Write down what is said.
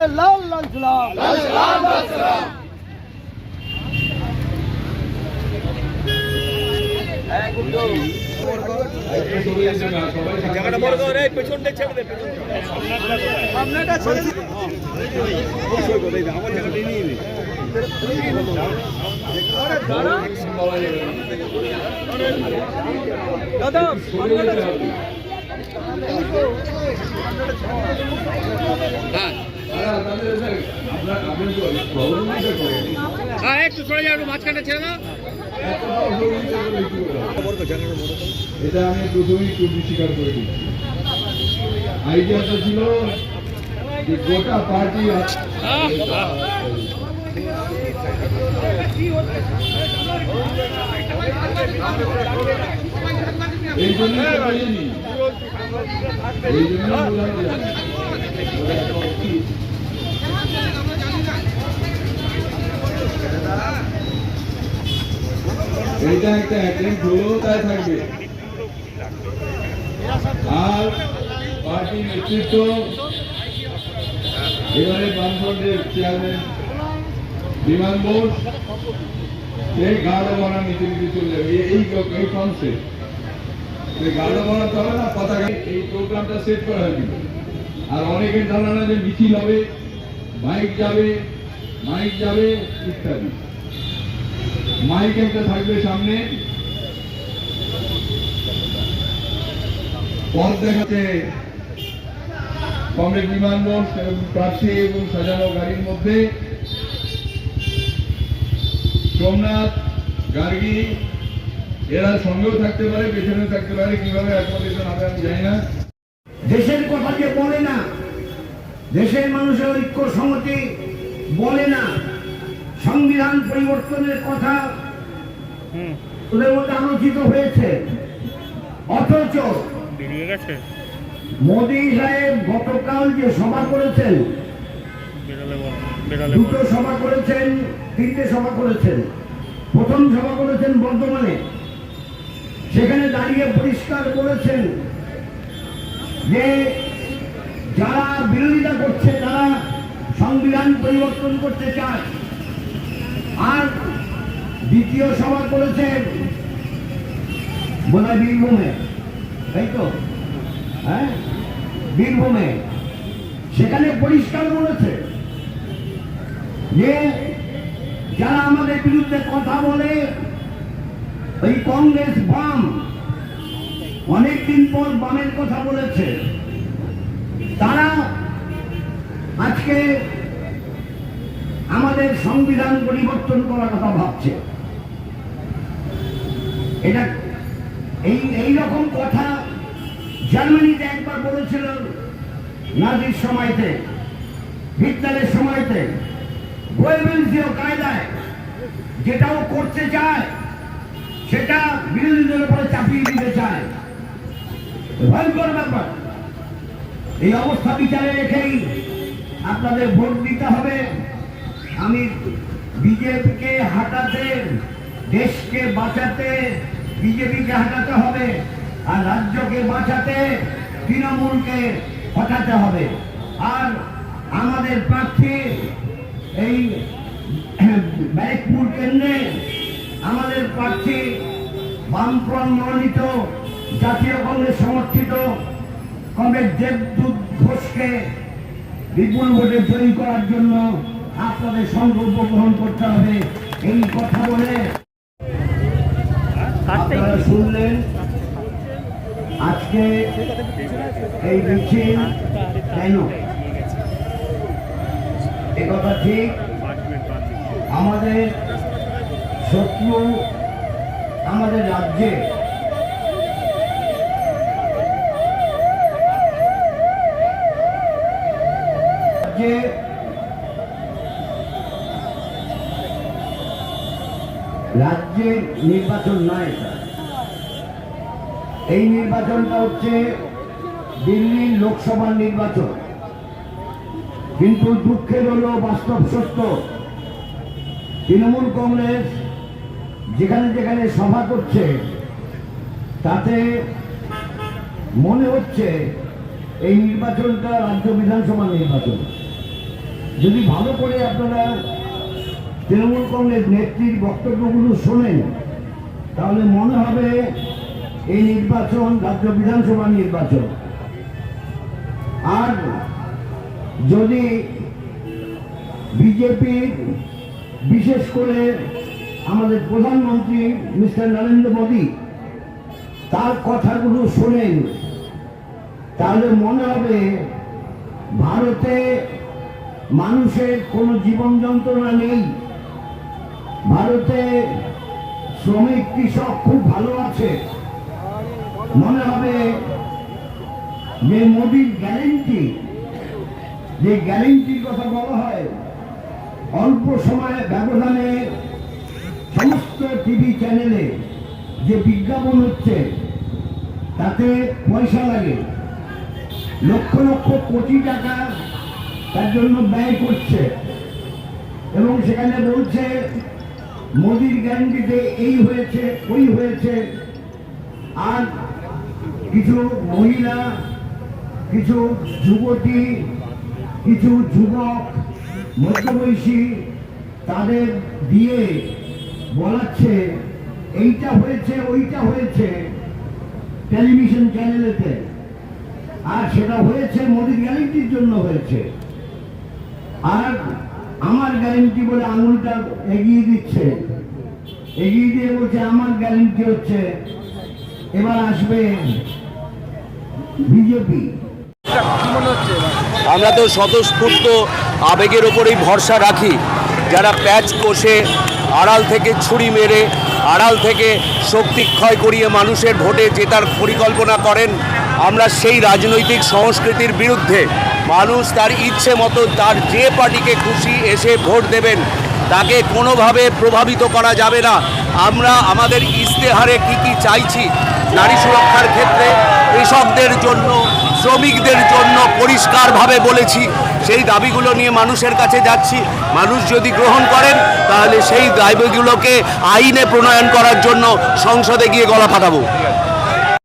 লাল লাল সালাম জায়গাটা বড় করে এই পেছনটা ছেড়ে দে সামনেটা ছেড়ে দিন। আমার জায়গাটা নিয়ে নে দাদা সামনেটা ছেড়ে হ্যাঁ একটু সরে যাও, একটু মাঝখানটা ছেড়ে এটা আমি প্রথমেই স্বীকার করে দিচ্ছি আইডিয়াটা এই জন্য একটা তাই থাকবে। আর পার্টি নেতৃত্ব, এবারে বামফ্রন্টের চেয়ারম্যান বিমান বোস, এই গাঢ় নিচে চলে এই- গাঢ় হবে না, পতাকা। এই প্রোগ্রামটা সেট করা হয়েছিল। আর অনেকের ধারণা যে মিছিল হবে বাইক যাবে মাইক যাবে, ইত্যাদি। মাইক একটা থাকবে সামনে। পথ দেখাচ্ছে কমরেড বিমান প্রার্থী এবং সাজানো গাড়ির মধ্যে। সোমনাথ, গার্গী, এরা সঙ্গেও থাকতে পারে, পেছনেও থাকতে পারে, কীভাবে অ্যাকোমোডেশন হবে আমি জানি না। দেশের কথা যে বলে না, দেশের মানুষের ঐক্য সংহতি বলে না সংবিধান পরিবর্তনের কথা ওদের মধ্যে আলোচিত হয়েছে। অথচ মোদী সাহেব গতকাল যে সভা করেছেন দুটো সভা করেছেন তিনটে সভা করেছেন প্রথম সভা করেছেন বর্ধমানে। সেখানে দাঁড়িয়ে পরিষ্কার করেছেন যে যারা বিরোধিতা করছে তারা সংবিধান পরিবর্তন করতে চায়। দ্বিতীয় সভা করেছেন বোধহয় বীরভূমে। তাই তো? হ্যাঁ? বীরভূমে। সেখানে পরিষ্কার বলেছে যে, যারা আমাদের বিরুদ্ধে কথা বলে, ওই কংগ্রেস বাম অনেকদিন পর বামের কথা বলেছে। তারা আজকে আমাদের সংবিধান পরিবর্তন করার কথা ভাবছে। এটা এই এই কথা জার্মানিতে একবার বলেছিল নাজির সময়তে, হিটলারের সময়তে গোয়েবেলসীয় কায়দায় যেটাও করতে চায়, সেটা বিরোধীদের উপরে চাপিয়ে দিতে চায়। ভয়ঙ্কর ব্যাপার। এই অবস্থা বিচারে রেখেই আপনাদের ভোট দিতে হবে। আমি বিজেপিকে হাঁটাতে দেশকে বাঁচাতে বিজেপিকে হাঁটাতে হবে আর রাজ্যকে বাঁচাতে তৃণমূলকে হটাতে হবে। আর আমাদের প্রার্থী এই ব্যারেকপুর কেন্দ্রে আমাদের প্রার্থী বামফ্রন্ট মনোনীত জাতীয় কংগ্রেস সমর্থিত কংগ্রেস দেবদূত ঘোষকে বিপুল ভোটে জয়ী করার জন্য আপনাদের সংকল্প গ্রহণ করতে হবে। এই কথা বলে আপনারা শুনলেন আজকে এই মিছিল কেন? একথা ঠিক। আমাদের শত্রু আমাদের রাজ্যে রাজ্যে রাজ্যের নির্বাচন নয় এটা এই নির্বাচনটা হচ্ছে দিল্লির লোকসভার নির্বাচন। কিন্তু দুঃখের হলো, বাস্তব সত্য, তৃণমূল কংগ্রেস যেখানে যেখানে সভা করছে, তাতে মনে হচ্ছে এই নির্বাচনটা রাজ্য বিধানসভা নির্বাচন। যদি ভালো করে আপনারা তৃণমূল কংগ্রেস নেত্রীর বক্তব্যগুলো শোনেন। তাহলে মনে হবে এই নির্বাচন রাজ্য বিধানসভা নির্বাচন। আর যদি বিজেপির বিশেষ করে আমাদের প্রধানমন্ত্রী মিস্টার নরেন্দ্র মোদী তার কথাগুলো শোনেন, তাহলে মনে হবে ভারতে মানুষের কোনো জীবন যন্ত্রণা নেই। ভারতে শ্রমিক, কৃষক খুব ভালো আছে। মনে হবে যে মোদির গ্যারেন্টি, যে গ্যারেন্টির কথা বলা হয়, অল্প সময় ব্যবধানে সমস্ত টিভি চ্যানেলে যে বিজ্ঞাপন হচ্ছে, তাতে পয়সা লাগে। লক্ষ লক্ষ কোটি টাকা তার জন্য ব্যয় করছে। এবং সেখানে বলছে মোদির গ্যারান্টিতে এই হয়েছে, ওই হয়েছে। আর কিছু মহিলা, কিছু যুবতী, কিছু যুবক, মধ্যবয়সী, তাদের দিয়ে বলাচ্ছে, এইটা হয়েছে, ওইটা হয়েছে টেলিভিশন চ্যানেলেতে। আর সেটা হয়েছে মোদির গ্যারেন্টির জন্য হয়েছে। আর আমার গ্যারেন্টি বলে আঙুলটা এগিয়ে দিচ্ছে। এগিয়ে দিয়ে বলছে, আমার গ্যারেন্টি হচ্ছে। এবার আসবে বিজেপি আমরা তো স্বতঃস্ফূর্ত আবেগের ওপরেই ভরসা রাখি। যারা প্যাচ কষে আড়াল থেকে ছুরি মেরে, আড়াল থেকে শক্তি ক্ষয় করিয়ে মানুষের ভোটে জেতার পরিকল্পনা করেন আমরা সেই রাজনৈতিক সংস্কৃতির বিরুদ্ধে মানুষ তার ইচ্ছে মতো তার যে পার্টিকে খুশি এসে ভোট দেবেন, তাকে কোনোভাবে প্রভাবিত করা যাবে না। আমরা আমাদের ইশতেহারে কি কি চাইছি, নারী সুরক্ষার ক্ষেত্রে কৃষকদের জন্য, শ্রমিকদের জন্য পরিষ্কারভাবে বলেছি, সেই দাবিগুলো নিয়ে মানুষের কাছে যাচ্ছি। মানুষ যদি গ্রহণ করেন, তাহলে সেই দাবিগুলোকে আইনে প্রণয়ন করার জন্য সংসদে গিয়ে গলা ফাটাবো।